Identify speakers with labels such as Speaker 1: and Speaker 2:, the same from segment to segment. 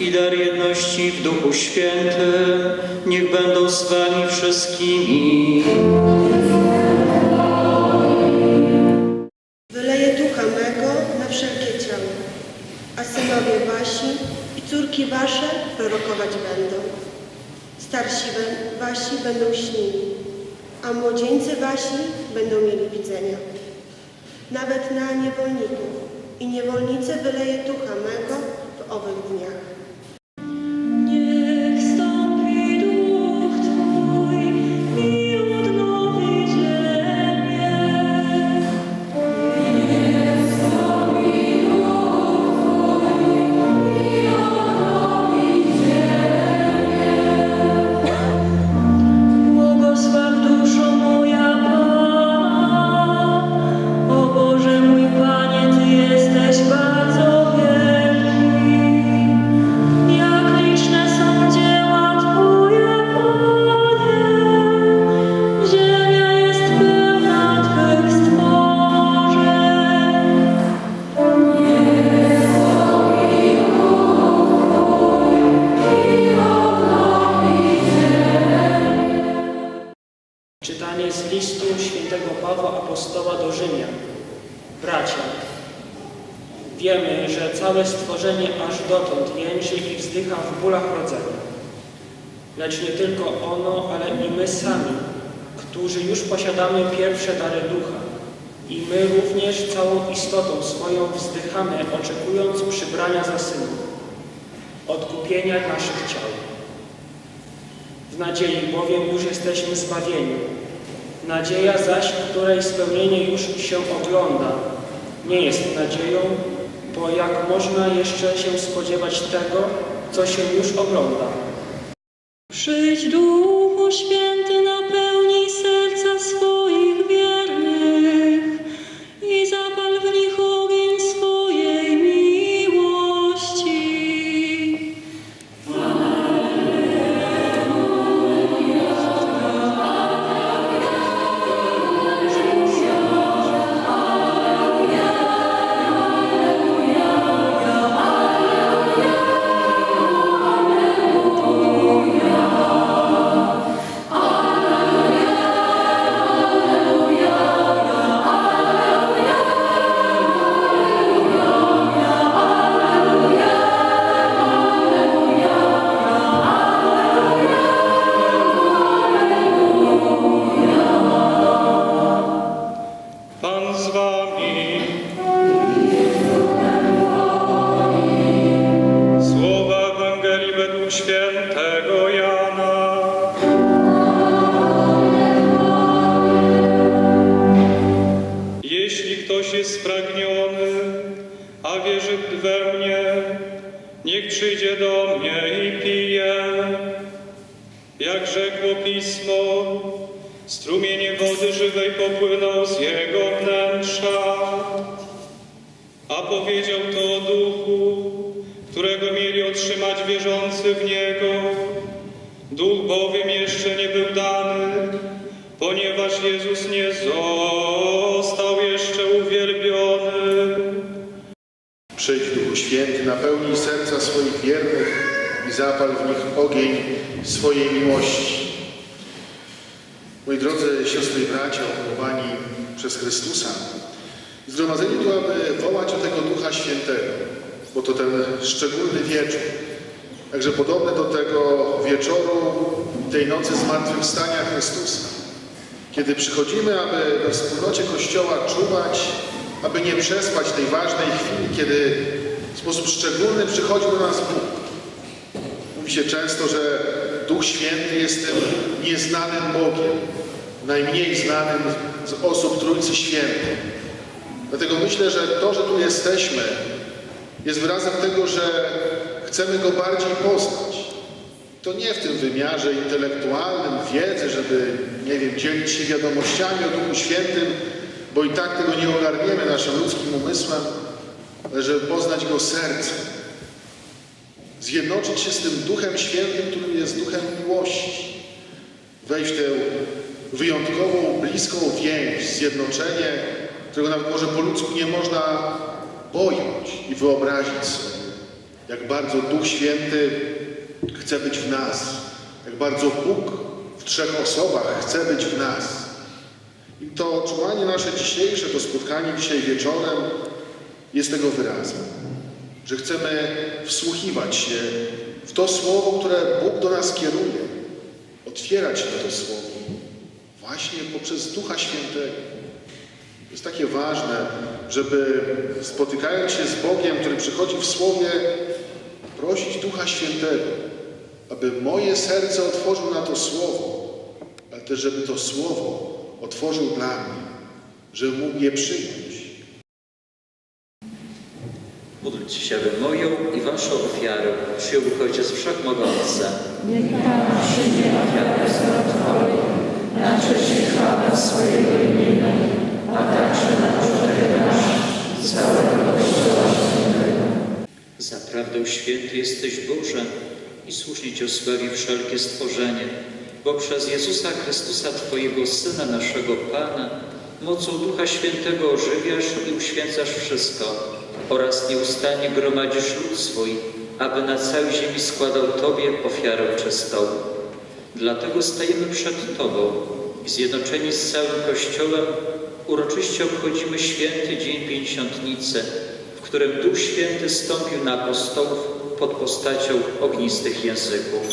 Speaker 1: i dar jedności w Duchu Świętym niech będą z Wami wszystkimi.
Speaker 2: Wyleję ducha mego na wszelkie ciało, a synowie wasi i córki wasze prorokować będą. Starsi wasi będą śnili, a młodzieńcy wasi będą mieli widzenia. Nawet na niewolników i niewolnice wyleję ducha mego w owych dniach.
Speaker 3: Odkupienia naszych ciał. W nadziei bowiem już jesteśmy zbawieni. Nadzieja zaś, której spełnienie już się ogląda, nie jest nadzieją, bo jak można jeszcze się spodziewać tego, co się już ogląda?
Speaker 4: Przyjdź Duchu
Speaker 1: Pismo, strumienie wody żywej popłynął z jego wnętrza. A powiedział to o duchu, którego mieli otrzymać wierzący w niego. Duch bowiem jeszcze nie był dany, ponieważ Jezus nie został jeszcze uwielbiony.
Speaker 5: Przyjdź Duchu Święty, napełnij serca swoich wiernych i zapal w nich ogień swojej miłości. Moi drodzy siostry i bracia, umiłowani przez Chrystusa, zgromadzeni tu, aby wołać o tego Ducha Świętego, bo to ten szczególny wieczór, także podobny do tego wieczoru, tej nocy zmartwychwstania Chrystusa, kiedy przychodzimy, aby we wspólnocie Kościoła czuwać, aby nie przespać tej ważnej chwili, kiedy w sposób szczególny przychodzi do nas Bóg. Mówi się często, że Duch Święty jest tym nieznanym Bogiem, najmniej znanym z osób Trójcy Świętej. Dlatego myślę, że to, że tu jesteśmy, jest wyrazem tego, że chcemy Go bardziej poznać. To nie w tym wymiarze intelektualnym, wiedzy, żeby, nie wiem, dzielić się wiadomościami o Duchu Świętym, bo i tak tego nie ogarniemy naszym ludzkim umysłem, ale żeby poznać Go sercem. Zjednoczyć się z tym Duchem Świętym, który jest Duchem miłości. Wejść w tę wyjątkową, bliską więź, zjednoczenie, którego nawet może po ludzku nie można pojąć i wyobrazić sobie. Jak bardzo Duch Święty chce być w nas, jak bardzo Bóg w trzech osobach chce być w nas. I to czuwanie nasze dzisiejsze, to spotkanie dzisiaj wieczorem jest tego wyrazem, że chcemy wsłuchiwać się w to słowo, które Bóg do nas kieruje, otwierać na to słowo właśnie poprzez Ducha Świętego. Jest takie ważne, żeby spotykając się z Bogiem, który przychodzi w Słowie, prosić Ducha Świętego, aby moje serce otworzył na to Słowo, ale też żeby to Słowo otworzył dla mnie, żebym mógł je przyjąć.
Speaker 1: Módlcie się, aby moją i waszą ofiarę przyjął Ojciec Wszechmogący.
Speaker 4: Niech Pan przyjmie ofiarę zwrotną na cześć i chwałę swojego imienia, a także na pożytek nasz całego Kościoła Świętego.
Speaker 1: Zaprawdę święty jesteś Boże i słusznie Cię sławi wszelkie stworzenie, bo przez Jezusa Chrystusa Twojego Syna, naszego Pana, mocą Ducha Świętego ożywiasz i uświęcasz wszystko oraz nieustannie gromadzisz lud swój, aby na całej ziemi składał Tobie ofiarę czystą. Dlatego stajemy przed Tobą i zjednoczeni z całym Kościołem uroczyście obchodzimy święty Dzień Pięćdziesiątnicy, w którym Duch Święty stąpił na apostołów pod postacią ognistych języków.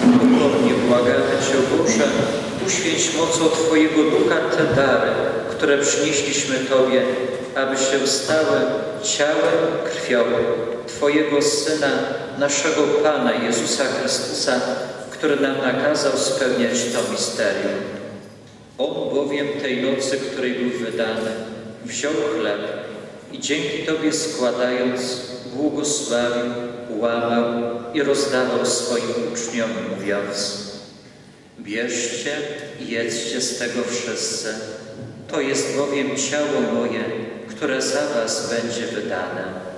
Speaker 1: Ponownie błagamy Cię, Boże, uświęć mocą Twojego Ducha te dary, które przynieśliśmy Tobie, aby się stały ciałem, krwią Twojego Syna, naszego Pana Jezusa Chrystusa, który nam nakazał spełniać to misterium. On bowiem tej nocy, której był wydany, wziął chleb i dzięki Tobie składając, błogosławił, łamał i rozdawał swoim uczniom, mówiąc Bierzcie i jedzcie z tego wszyscy. To jest bowiem ciało moje, które za Was będzie wydane.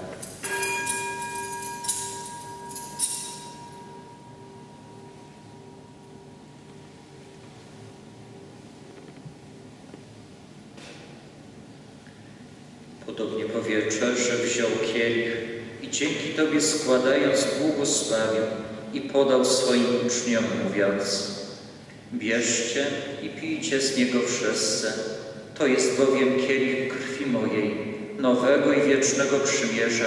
Speaker 1: Podobnie po wieczerzy wziął kielich i dzięki Tobie składając błogosławił i podał swoim uczniom, mówiąc Bierzcie i pijcie z niego wszyscy. To jest bowiem kielich krwi mojej, nowego i wiecznego przymierza,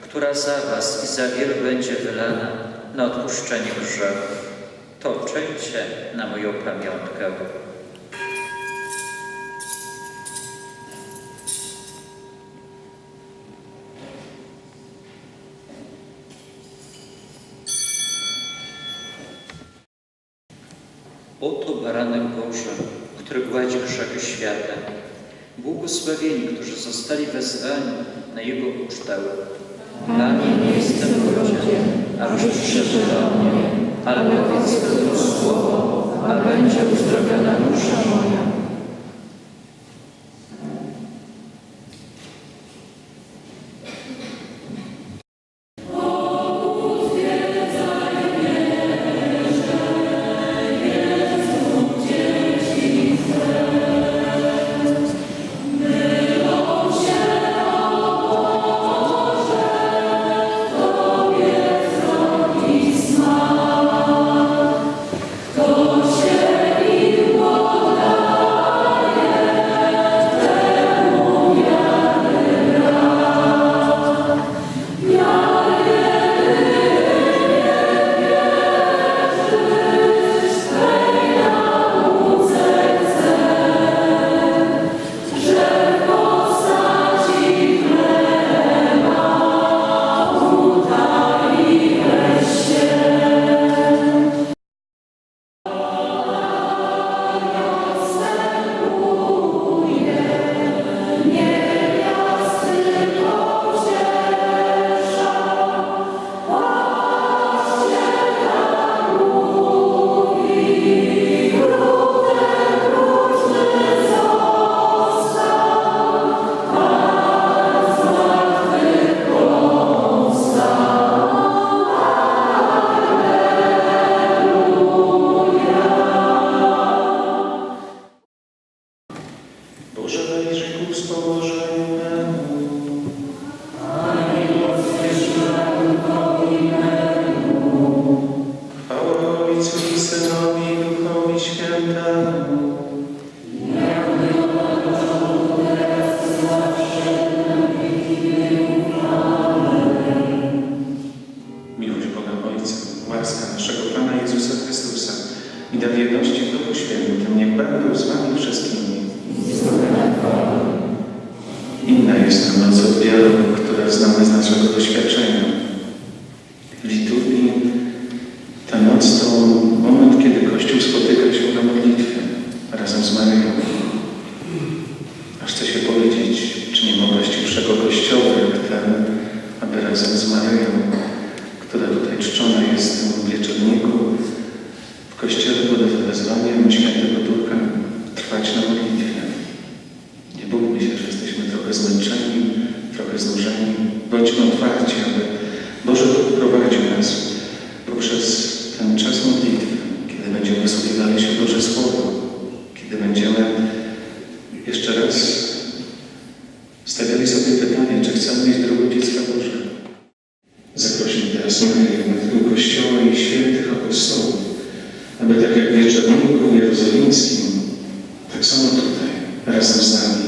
Speaker 1: która za was i za wielu będzie wylana na odpuszczenie grzechów. To czyńcie na moją pamiątkę. Oto baranek Boży, który gładzi grzechy świata. Błogosławieni, którzy zostali wezwani na Jego ucztę.
Speaker 4: Panie, nie jestem godzien, abyś przyszedł do mnie, ale powiedz tylko słowo, a będzie uzdrowiona dusza moja.
Speaker 6: Христом Божиим. rozmawiają tego Kościoła i świętych apostołów, aby tak jak wieczorniku jerozolimskim, tak samo tutaj, razem z nami,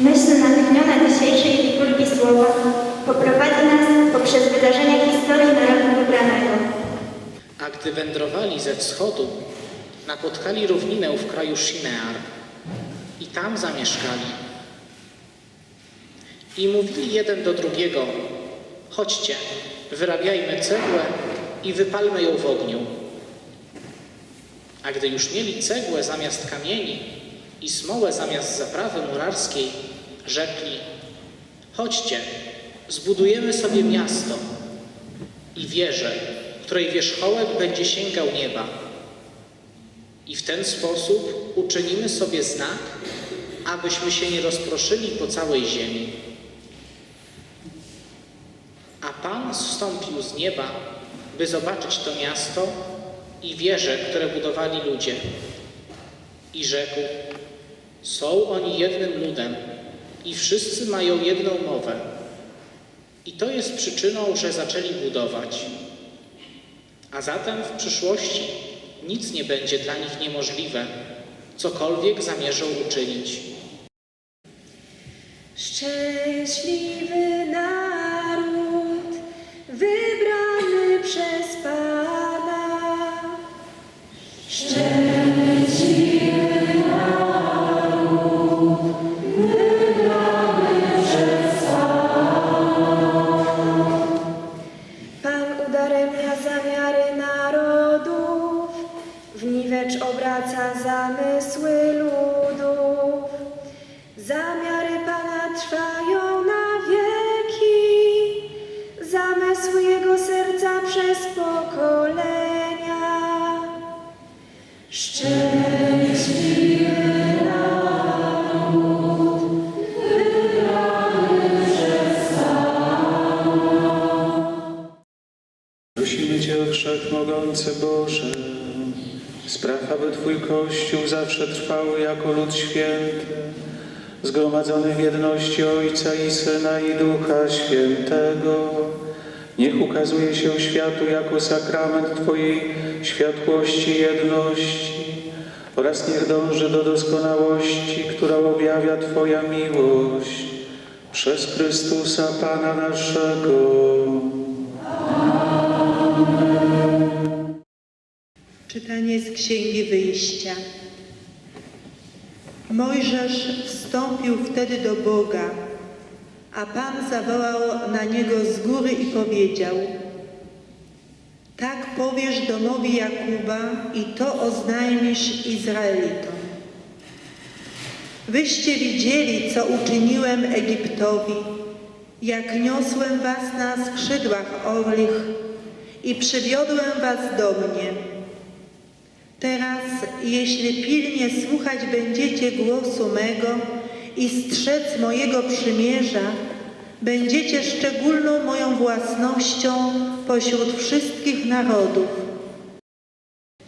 Speaker 7: Myśl natchniona dzisiejszej liturgii słowa poprowadzi nas poprzez wydarzenia historii narodu wybranego.
Speaker 8: A gdy wędrowali ze wschodu, napotkali równinę w kraju Shinear i tam zamieszkali. I mówili jeden do drugiego, chodźcie, wyrabiajmy cegłę i wypalmy ją w ogniu. A gdy już mieli cegłę zamiast kamieni i smołę zamiast zaprawy murarskiej, rzekli, chodźcie, zbudujemy sobie miasto i wieżę, której wierzchołek będzie sięgał nieba. I w ten sposób uczynimy sobie znak, abyśmy się nie rozproszyli po całej ziemi. A Pan zstąpił z nieba, by zobaczyć to miasto i wieże, które budowali ludzie. I rzekł, są oni jednym ludem i wszyscy mają jedną mowę. I to jest przyczyną, że zaczęli budować. A zatem w przyszłości nic nie będzie dla nich niemożliwe, cokolwiek zamierzą uczynić.
Speaker 9: Szczęśliwy naród, wybrany przez Pana. Pan
Speaker 6: Wszechmogący Boże, spraw, aby Twój Kościół zawsze trwał jako lud święty, zgromadzony w jedności Ojca i Syna i Ducha Świętego. Niech ukazuje się światu jako sakrament Twojej światłości jedności oraz niech dąży do doskonałości, która objawia Twoja miłość przez Chrystusa Pana naszego.
Speaker 10: Czytanie z Księgi Wyjścia. Mojżesz wstąpił wtedy do Boga, a Pan zawołał na niego z góry i powiedział: Tak powiesz domowi Jakuba i to oznajmisz Izraelitom. Wyście widzieli, co uczyniłem Egiptowi, jak niosłem was na skrzydłach orlich i przywiodłem was do mnie. Teraz, jeśli pilnie słuchać będziecie głosu mego i strzec mojego przymierza, będziecie szczególną moją własnością pośród wszystkich narodów.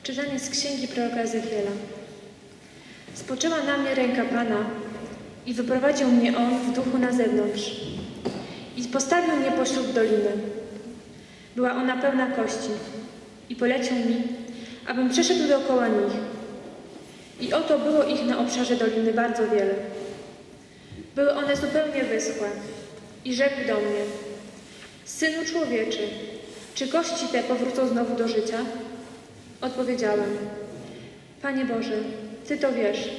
Speaker 9: Czytanie z księgi proroka Ezechiela. Spoczęła na mnie ręka Pana i wyprowadził mnie On w duchu na zewnątrz i postawił mnie pośród doliny. Była ona pełna kości i polecił mi, abym przeszedł dookoła nich. I oto było ich na obszarze doliny bardzo wiele. Były one zupełnie wyschłe i rzekł do mnie, Synu człowieczy, czy kości te powrócą znowu do życia? Odpowiedziałem, Panie Boże, Ty to wiesz.